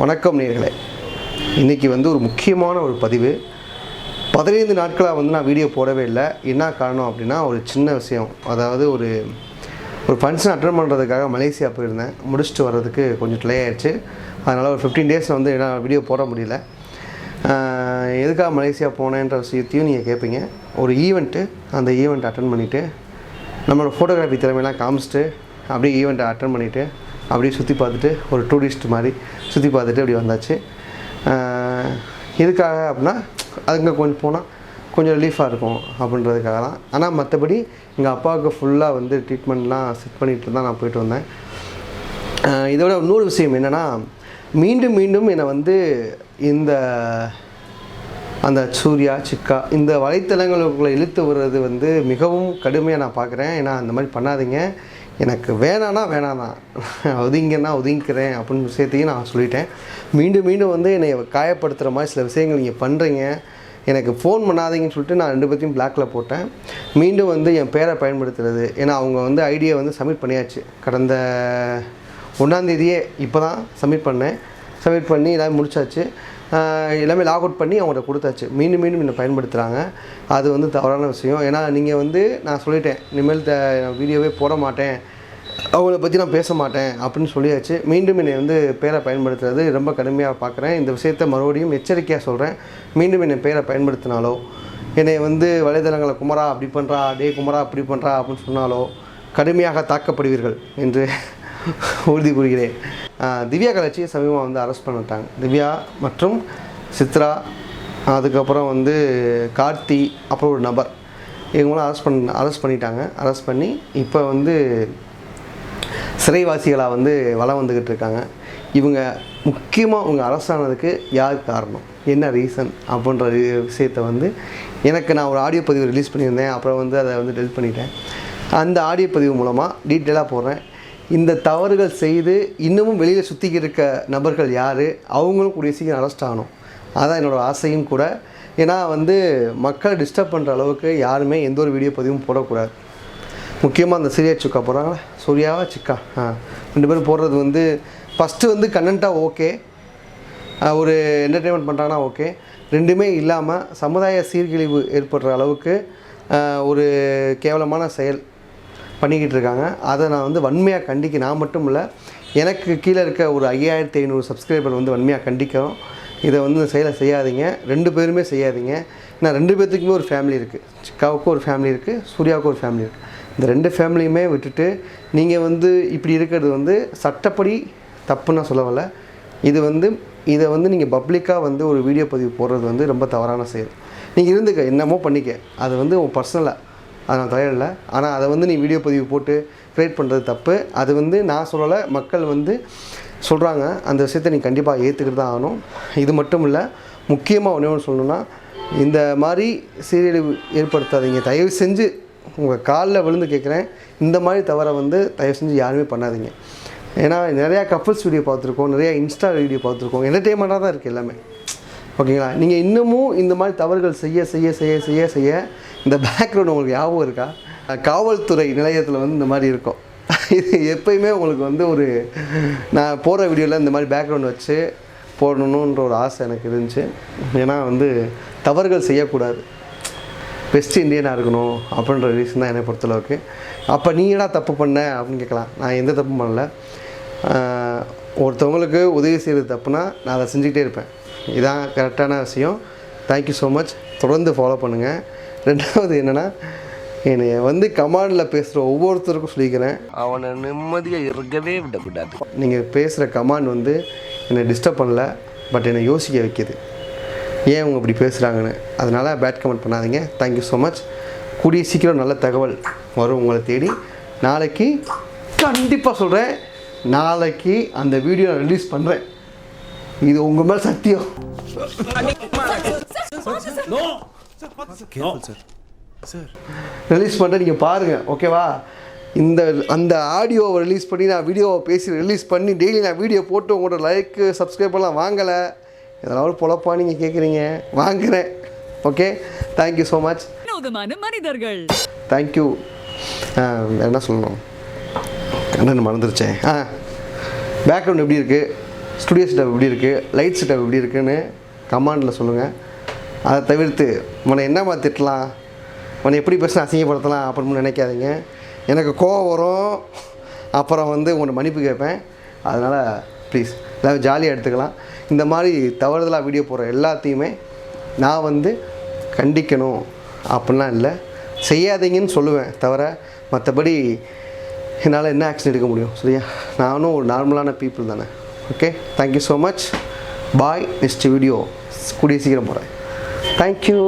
வணக்கம் நேர்களே. இன்றைக்கி வந்து ஒரு முக்கியமான ஒரு பதிவு. பதினைந்து நாட்களாக வந்து நான் வீடியோ போடவே இல்லை. என்ன காரணம் அப்படின்னா ஒரு சின்ன விஷயம். அதாவது ஒரு ஒரு ஃபங்க்ஷன் அட்டன் பண்ணுறதுக்காக மலேசியா போயிருந்தேன். முடிச்சுட்டு வர்றதுக்கு கொஞ்சம் டிலே ஆயிடுச்சு. அதனால் ஒரு ஃபிஃப்டீன் டேஸில் வந்து என்னால் வீடியோ போட முடியல. எதுக்காக மலேசியா போனேன்ற விஷயத்தையும் நீங்கள் கேட்பீங்க ஒரு ஈவெண்ட்டு அந்த ஈவெண்ட் அட்டன் பண்ணிவிட்டு நம்மளோட ஃபோட்டோகிராஃபி திறமையெல்லாம் காமிச்சிட்டு அப்படியே ஈவெண்ட்டை அட்டன் பண்ணிவிட்டு அப்படியே சுற்றி பார்த்துட்டு ஒரு டூரிஸ்ட் மாதிரி சுற்றி பார்த்துட்டு அப்படி வந்தாச்சு. எதுக்காக அப்படின்னா அதுங்க கொஞ்சம் போனால் கொஞ்சம் ரிலீஃபாக இருக்கும் அப்படின்றதுக்காக தான் ஆனால் மற்றபடி எங்கள் அப்பாவுக்கு ஃபுல்லாக வந்து ட்ரீட்மெண்ட்லாம் செட் பண்ணிட்டு தான் நான் போயிட்டு வந்தேன். இதோட இன்னொரு விஷயம் என்னென்னா மீண்டும் மீண்டும் என்னை வந்து இந்த அந்த சூர்யா சிக்கா இந்த வலைத்தளங்களுக்குள்ளே இழுத்து விடுறது வந்து மிகவும் கடுமையாக நான் பார்க்குறேன் ஏன்னா அந்த மாதிரி பண்ணாதீங்க. எனக்கு வேணான்னா வேணாம் தான் ஒதுங்கன்னா ஒதுங்கிக்கிறேன் அப்படின்னு விஷயத்தையும் நான் சொல்லிட்டேன். மீண்டும் மீண்டும் வந்து என்னை காயப்படுத்துகிற மாதிரி சில விஷயங்கள் நீங்கள் பண்ணுறீங்க எனக்கு ஃபோன் பண்ணாதீங்கன்னு சொல்லிட்டு நான் ரெண்டு பேர்த்தையும் பிளாக்ல போட்டேன். மீண்டும் வந்து என் பேரை பயன்படுத்துறது. ஏன்னா அவங்க வந்து ஐடியா வந்து சப்மிட் பண்ணியாச்சு. கடந்த ஒன்றாந்தேதியே இப்போ தான் சப்மிட் பண்ணேன். சப்மிட் பண்ணி எல்லாமே முடிச்சாச்சு. எல்லாமே லாக் அவுட் பண்ணி அவங்கள்ட்ட கொடுத்தாச்சு. மீண்டும் மீண்டும் என்னை பயன்படுத்துகிறாங்க அது வந்து தவறான விஷயம். ஏன்னா நீங்கள் வந்து நான் சொல்லிட்டேன் இனிமேல் த வீடியோவே போட மாட்டேன். அவங்கள பற்றி நான் பேச மாட்டேன் அப்படின்னு சொல்லியாச்சு. மீண்டும் என்னை வந்து பேரை பயன்படுத்துறது ரொம்ப கடுமையாக பார்க்குறேன் இந்த விஷயத்தை மறுபடியும் எச்சரிக்கையாக சொல்கிறேன் மீண்டும் என்னை பேரை பயன்படுத்தினாலோ என்னை வந்து வலைதளங்களை குமரா அப்படி பண்ணுறா டே குமரா அப்படி பண்ணுறா அப்படின்னு சொன்னாலோ கடுமையாக தாக்கப்படுவீர்கள் என்று உறுதி கூறுகிறேன். திவ்யா கலர்ச்சியை சமீபமாக வந்து அரெஸ்ட் பண்ணிட்டாங்க திவ்யா மற்றும் சித்ரா அதுக்கப்புறம் வந்து கார்த்தி அப்புறம் ஒரு நபர். இவங்களாம் அரெஸ்ட் பண்ண அரெஸ்ட் பண்ணிட்டாங்க. அரெஸ்ட் பண்ணி இப்போ வந்து சிறைவாசிகளாக வந்து வலம் வந்துக்கிட்டு இருக்காங்க. இவங்க முக்கியமாக இவங்க அரசானதுக்கு யார் காரணம்? என்ன ரீசன் அப்படின்ற விஷயத்தை வந்து எனக்கு நான் ஒரு ஆடியோ பதிவு ரிலீஸ் பண்ணியிருந்தேன். அப்புறம் வந்து அதை வந்து டெலிட் பண்ணிட்டேன். அந்த ஆடியோ பதிவு மூலமாக டீட்டெயிலாக போடுறேன். இந்த தவறுகள் செய்து இன்னமும் வெளியில் சுற்றி இருக்க நபர்கள் யார்? அவங்களும் கூடிய சீக்கிரம் அரெஸ்ட் ஆகணும். அதான் என்னோடய ஆசையும் கூட. ஏன்னா வந்து மக்களை டிஸ்டர்ப் பண்ணுற அளவுக்கு யாருமே எந்த ஒரு வீடியோ பதிவும் போடக்கூடாது. முக்கியமாக அந்த சீரியா சுக்கா போடுறாங்களே? சூர்யாவா சிக்கா ஆ. ரெண்டு பேரும் போடுறது வந்து ஃபஸ்ட்டு வந்து கண்டென்ட்டாக ஓகே ஒரு என்டர்டெயின்மெண்ட் பண்ணுறாங்கன்னா ஓகே ரெண்டுமே இல்லாமல் சமுதாய சீர்கிழிவு ஏற்படுற அளவுக்கு ஒரு கேவலமான செயல். பண்ணிக்கிட்டு இருக்காங்க அதை நான் வந்து வன்மையாக கண்டிக்க நான் மட்டும் இல்லை எனக்கு கீழே இருக்க ஒரு ஐயாயிரத்தி ஐநூறு சப்ஸ்கிரைபர் வந்து வன்மையாக கண்டிக்கிறோம். இதை வந்து இந்த செயலை செய்யாதீங்க. ரெண்டு பேருமே செய்யாதீங்க. ஏன்னா ரெண்டு பேர்த்துக்குமே ஒரு ஃபேமிலி இருக்குது சிக்காவுக்கும் ஒரு ஃபேமிலி இருக்குது சூர்யாவுக்கும் ஒரு ஃபேமிலி இருக்குது இந்த ரெண்டு ஃபேமிலியுமே விட்டுட்டு நீங்கள் வந்து இப்படி இருக்கிறது வந்து சட்டப்படி தப்புன்னு நான் சொல்ல வரல. இது வந்து இதை வந்து நீங்கள் பப்ளிக்காக வந்து ஒரு வீடியோ பதிவு போடுறது வந்து ரொம்ப தவறான செயல். நீங்கள் இருந்துக்க என்னமோ பண்ணிக்க. அது வந்து உன் பர்சனலாக அதை நான் தலையிடல ஆனால் அதை வந்து நீ வீடியோ பதிவு போட்டு க்ரியேட் பண்ணுறது தப்பு. அது வந்து நான் சொல்லலை மக்கள் வந்து சொல்கிறாங்க அந்த விஷயத்தை நீ கண்டிப்பாக ஏற்றுக்கிட்டு தான் ஆகணும். இது மட்டும் இல்லை முக்கியமாக ஒன்றே ஒன்று சொல்லணும்னா இந்த மாதிரி சீரியல் ஏற்படுத்தாதீங்க. தயவு செஞ்சு உங்கள் காலில் விழுந்து கேட்குறேன். இந்த மாதிரி தவறை வந்து தயவு செஞ்சு யாருமே பண்ணாதீங்க. ஏன்னா நிறையா கப்புள்ஸ் வீடியோ பார்த்துருக்கோம் நிறையா இன்ஸ்டா வீடியோ பார்த்துருக்கோம். என்டர்டெயின்மெண்ட்டாக தான் இருக்குது எல்லாமே. ஓகேங்களா? நீங்கள் இன்னமும் இந்த மாதிரி தவறுகள் செய்ய செய்ய செய்ய செய்ய செய்ய இந்த பேக்ரவுண்ட் உங்களுக்கு ஞாபகம் இருக்கா? காவல்துறை நிலையத்தில் வந்து இந்த மாதிரி இருக்கும். இது எப்பயுமே உங்களுக்கு வந்து ஒரு நான் போடுற வீடியோவில் இந்த மாதிரி பேக்ரவுண்ட் வச்சு போடணுன்ற ஒரு ஆசை எனக்கு இருந்துச்சு. ஏன்னா வந்து தவறுகள் செய்யக்கூடாது. பெஸ்ட் இந்தியனாக இருக்கணும் அப்படின்ற ரீசன் தான் என்னை பொறுத்தளவுக்கு. அப்போ நீ என்ன தப்பு பண்ண அப்படின்னு கேட்கலாம். நான் எந்த தப்பும் பண்ணல. ஒருத்தவங்களுக்கு உதவி செய்கிறது தப்புனா நான் அதை செஞ்சுக்கிட்டே இருப்பேன். இதான் கரெக்டான விஷயம். தேங்க்யூ ஸோ மச் தொடர்ந்து ஃபாலோ பண்ணுங்கள் ரெண்டாவது என்னென்னா என்னை வந்து கமாண்டில் பேசுகிற ஒவ்வொருத்தருக்கும் சொல்லிக்கிறேன். அவனை நிம்மதியாக இருக்கவே விடக்கூடாது. நீங்கள் பேசுகிற கமாண்ட் வந்து என்னை டிஸ்டர்ப் பண்ணல பட் என்னை யோசிக்க வைக்கிது. ஏன் அவங்க இப்படி பேசுகிறாங்கன்னு அதனால் பேட் கமெண்ட் பண்ணாதீங்க. தேங்க்யூ ஸோ மச் கூடிய சீக்கிரம் நல்ல தகவல் வரும் உங்களை தேடி. நாளைக்கு கண்டிப்பாக சொல்கிறேன் நாளைக்கு அந்த வீடியோ நான் ரிலீஸ் பண்ணுறேன் இது உங்கள் மேல் சத்தியம். ரிலீஸ் பண்ணுறேன் நீங்கள் பாருங்கள் ஓகேவா இந்த அந்த ஆடியோவை ரிலீஸ் பண்ணி நான் வீடியோவை பேசி ரிலீஸ் பண்ணி டெய்லி நான் வீடியோ போட்டு உங்களோட லைக்கு சப்ஸ்கிரைபர்லாம் வாங்கலை. இதெல்லாம் பொழப்பா நீங்கள் கேட்குறீங்க வாங்குறேன். Okay thank you so much மனிதர்கள். தேங்க்யூ என்ன சொல்லணும்? என்னென்னு மறந்துருச்சேன் ஆ பேக்ரவுண்ட் எப்படி இருக்குது ஸ்டுடியோ செட்டப் எப்படி இருக்குது லைட் செட்டப் எப்படி இருக்குன்னு கமாண்டில் சொல்லுங்கள் அதை தவிர்த்து உன்னை என்னம்மா திட்டலாம்? உன்னை எப்படி பேசினா அசிங்கப்படுத்தலாம் அப்படின்னு நினைக்காதீங்க. எனக்கு கோவம் வரும். அப்புறம் வந்து உன்னை மன்னிப்பு கேட்பேன். அதனால் ப்ளீஸ் எல்லாம் ஜாலியாக எடுத்துக்கலாம். இந்த மாதிரி தவறுதலாக வீடியோ போடுற எல்லாத்தையுமே நான் வந்து கண்டிக்கணும். அப்படிலாம் இல்லை. செய்யாதீங்கன்னு சொல்லுவேன் தவிர மற்றபடி என்னால் என்ன ஆக்ஷன் எடுக்க முடியும் சரியா? நானும் ஒரு நார்மலான பீப்புள் தானே. Okay thank you so much bye next video கூடிய சீக்கிரம் போகிறேன் தேங்க்யூ